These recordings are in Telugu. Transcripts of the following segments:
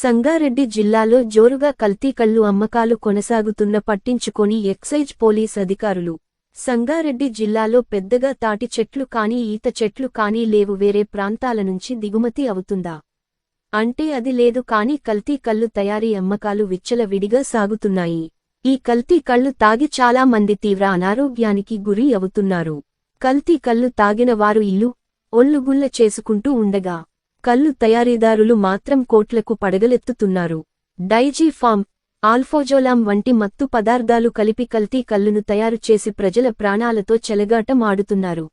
సంగారెడ్డి జిల్లాలో జోరుగా కల్తీ కళ్ళు అమ్మకాలు కొనసాగుతున్న పట్టించుకొని ఎక్సైజ్ పోలీస్ అధికారులు. సంగారెడ్డి జిల్లాలో పెద్దగా తాటి చెట్లు కానీ ఈత చెట్లు కానీ లేవు వేరే ప్రాంతాల నుంచి దిగుమతి అవుతుందా? అంటే అది లేదు కాని కల్తీ కళ్ళు తయారీ అమ్మకాలు విచ్చలవిడిగా సాగుతున్నాయి. ఈ కల్తీ కళ్ళు తాగి చాలా మంది తీవ్ర అనారోగ్యానికి గురి అవుతున్నారు. కల్తీ కళ్ళు తాగిన వారు ఇల్లు ఒళ్ళుగుల్ల చేసుకుంటూ ఉండగా కళ్ళు తయారీదారులు మాత్రం కోట్లకు పడగలెత్తుతున్నారు. డైజీ ఫామ్ ఆల్ఫోజోలాం వంటి మత్తు పదార్థాలు కలిపి కల్తీ కల్లును తయారు చేసి ప్రజల ప్రాణాలతో చెలగాటం ఆడుతున్నారు.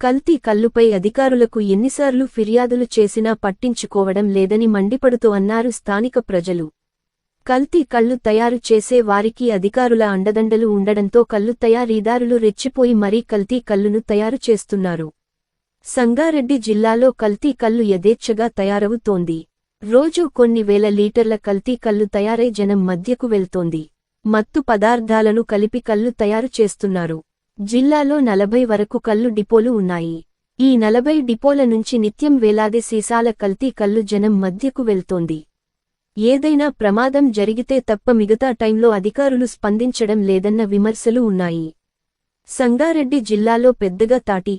కల్తీ కల్లుపై అధికారులకు ఎన్నిసార్లు ఫిర్యాదులు చేసినా పట్టించుకోవడం లేదని మండిపడుతూ అన్నారు స్థానిక ప్రజలు. కల్తీ కళ్ళు తయారు చేసే వారికి అధికారుల అండదండలు ఉండడంతో కళ్ళు తయారీదారులు రెచ్చిపోయి మరీ కల్తీ కల్లును తయారు చేస్తున్నారు. సంగారెడ్డి జిల్లాలో కల్తీ కల్లు యథేచ్ఛగా తయారవుతోంది. రోజూ కొన్ని వేల లీటర్ల కల్తీ కల్లు తయారై జనం మధ్యకు వెళ్తోంది. మత్తు పదార్థాలను కలిపి కల్లు తయారు చేస్తున్నారు. జిల్లాలో నలభై వరకు కల్లు డిపోలు ఉన్నాయి. ఈ నలభై డిపోల నుంచి నిత్యం వేలాది సీసాల కల్తీ కల్లు జనం మధ్యకు వెళ్తోంది. ఏదైనా ప్రమాదం జరిగితే తప్ప మిగతా టైంలో అధికారులు స్పందించడం లేదన్న విమర్శలు ఉన్నాయి. సంగారెడ్డి జిల్లాలో పెద్దగా తాటి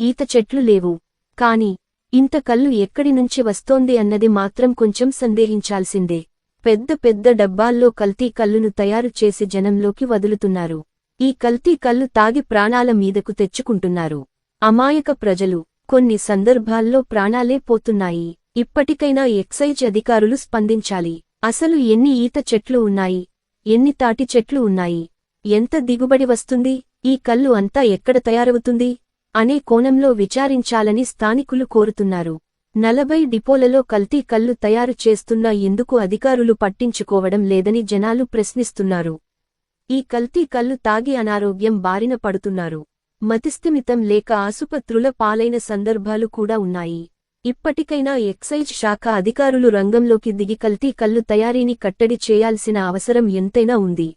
ఈత చెట్లు లేవు. కాని ఇంత కల్లు ఎక్కడి నుంచి వస్తోంది అన్నది మాత్రం కొంచెం సందేహించాల్సిందే. పెద్ద పెద్ద డబ్బాల్లో కల్తీ కల్లును తయారు చేసి జనంలోకి వదులుతున్నారు. ఈ కల్తీ కల్లు తాగి ప్రాణాల మీదకు తెచ్చుకుంటున్నారు. అమాయక ప్రజలు కొన్ని సందర్భాల్లో ప్రాణాలే పోతున్నాయి. ఇప్పటికైనా ఎక్సైజ్ అధికారులు స్పందించాలి. అసలు ఎన్ని ఈత చెట్లు ఉన్నాయి? ఎన్ని తాటి చెట్లు ఉన్నాయి? ఎంత దిగుబడి వస్తుంది? ఈ కల్లు అంతా ఎక్కడ తయారవుతుంది? అనే కోణంలో విచారించాలని స్థానికులు కోరుతున్నారు. నలభై డిపోలలో కల్తీ కల్లు తయారు చేస్తున్నా ఎందుకు అధికారులు పట్టించుకోవడం లేదని జనాలు ప్రశ్నిస్తున్నారు. ఈ కల్తీ కల్లు తాగి అనారోగ్యం బారిన పడుతున్నారు. మతిస్థిమితం లేక ఆసుపత్రుల పాలైన సందర్భాలు కూడా ఉన్నాయి. ఇప్పటికైనా ఎక్సైజ్ శాఖ అధికారులు రంగంలోకి దిగి కల్తీ కల్లు తయారీని కట్టడి చేయాల్సిన అవసరం ఎంతైనా ఉంది.